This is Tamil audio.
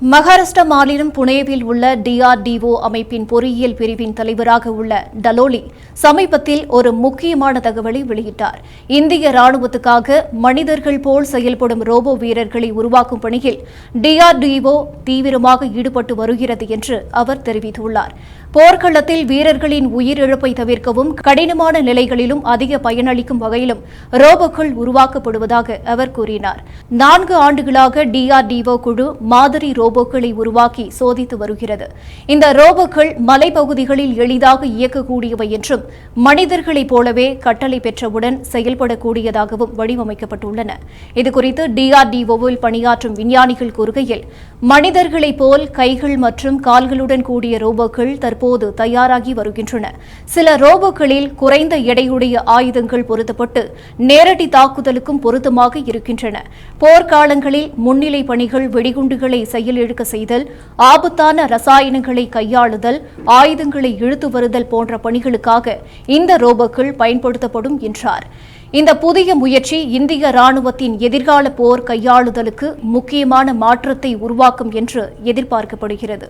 Maharashtra மாநிலம் புனேவில் உள்ள டிஆர்டிஓ அமைப்பின் பொறியியல் பிரிவின் தலைவராக உள்ள டலோலி சமீபத்தில் ஒரு முக்கியமான தகவலை வெளியிட்டார். இந்திய ராணுவத்துக்காக மனிதர்கள் போல் செயல்படும் ரோபோ வீரர்களை உருவாக்கும் பணியில் டிஆர்டிஓ தீவிரமாக ஈடுபட்டு வருகிறது என்று அவர் தெரிவித்துள்ளார். போர்க்களத்தில் வீரர்களின் உயிரிழப்பை தவிர்க்கவும் கடினமான நிலைகளிலும் அதிக பயனளிக்கும் வகையிலும் ரோபோக்கள் உருவாக்கப்படுவதாக அவர் கூறினார். நான்கு ஆண்டுகளாக டிஆர்டிஓ குழு மாதிரி ரோபோக்களை உருவாக்கி சோதித்து வருகிறது. இந்த ரோபோக்கள் மலைப்பகுதிகளில் எளிதாக இயக்கக்கூடியவை என்றும் மனிதர்களைப் போலவே கட்டளை பெற்றவுடன் செயல்படக்கூடியதாகவும் வடிவமைக்கப்பட்டுள்ளன. இதுகுறித்து டிஆர்டிஓவில் பணியாற்றும் விஞ்ஞானிகள் கூறுகையில் மனிதர்களைப் போல் கைகள் மற்றும் கால்களுடன் கூடிய ரோபோக்கள் தற்போது தயாராகி வருகின்றன. சில ரோபோக்களில் குறைந்த எடையுடைய ஆயுதங்கள் பொருத்தப்பட்டு நேரடி தாக்குதலுக்கும் பொருத்தமாக இருக்கின்றன. போர்க்காலங்களில் முன்னிலை பணிகள் வெடிகுண்டுகளை செயலில் செயலிழக்க செய்தல் ஆபத்தான ரசாயனங்களை கையாளுதல் ஆயுதங்களை இழுத்து வருதல் போன்ற பணிகளுக்காக இந்த ரோபோக்கள் பயன்படுத்தப்படும் என்றார். இந்த புதிய முயற்சி இந்திய ராணுவத்தின் எதிர்கால போர் கையாளுதலுக்கு முக்கியமான மாற்றத்தை உருவாக்கும் என்று எதிர்பார்க்கப்படுகிறது.